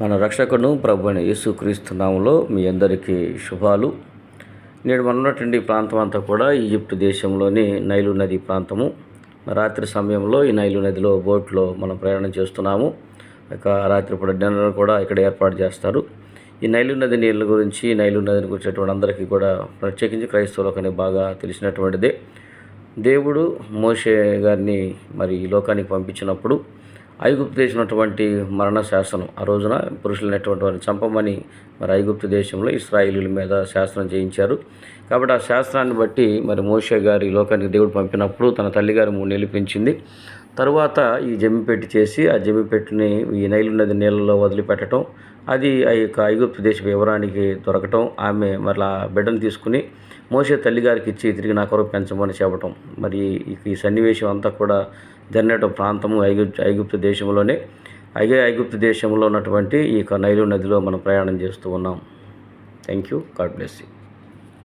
మన రక్షకును ప్రభుని అయిన యేసుక్రీస్తు నామంలో మీ అందరికీ శుభాలు. నేడు మనం ఉన్నటువంటి ప్రాంతం అంతా కూడా ఈజిప్ట్ దేశంలోని నైలు నది ప్రాంతము. రాత్రి సమయంలో ఈ నైలు నదిలో బోట్లో మనం ప్రయాణం చేస్తున్నాము. ఇక రాత్రిపూట డిన్నర్ కూడా ఇక్కడ ఏర్పాటు చేస్తారు. ఈ నైలు నది నీళ్ళ గురించి నైలు నదిని గురించినటువంటి అందరికీ కూడా ప్రత్యేకించి క్రైస్తవులకని బాగా తెలిసినటువంటిదే. దేవుడు మోషే గారిని మరి ఈ లోకానికి పంపించినప్పుడు ఐగుప్తు దేశం మరణ శాసనం ఆ రోజున పురుషులైనటువంటి వారిని చంపమని మరి ఐగుప్తు దేశంలో ఇస్రాయిలీల మీద శాసనం చేయించారు. కాబట్టి ఆ శాస్త్రాన్ని బట్టి మరి మోషే గారి లోకానికి దేవుడు పంపినప్పుడు తన తల్లిగారు మూడు నెలలు పెంచింది తరువాత ఈ జమ్మిపెట్టి చేసి ఆ జమ్మిపెట్టుని ఈ నైలు నది నీళ్ళలో వదిలిపెట్టడం అది ఆ యొక్క ఐగుప్తు దేశ వివరానికి దొరకటం ఆమె మరలా బిడ్డను తీసుకుని మోసే తల్లిగారికి ఇచ్చి తిరిగి నా కొరకు పెంచమని చెప్పటం. మరి ఈ సన్నివేశం అంతా కూడా జరిగిన ప్రాంతము ఐగుప్తు ఐగుప్తు దేశంలోనే ఐగే ఐగుప్తు దేశంలో ఉన్నటువంటి ఈ యొక్క నైలు నదిలో మనం ప్రయాణం చేస్తూ ఉన్నాం. Thank you God bless you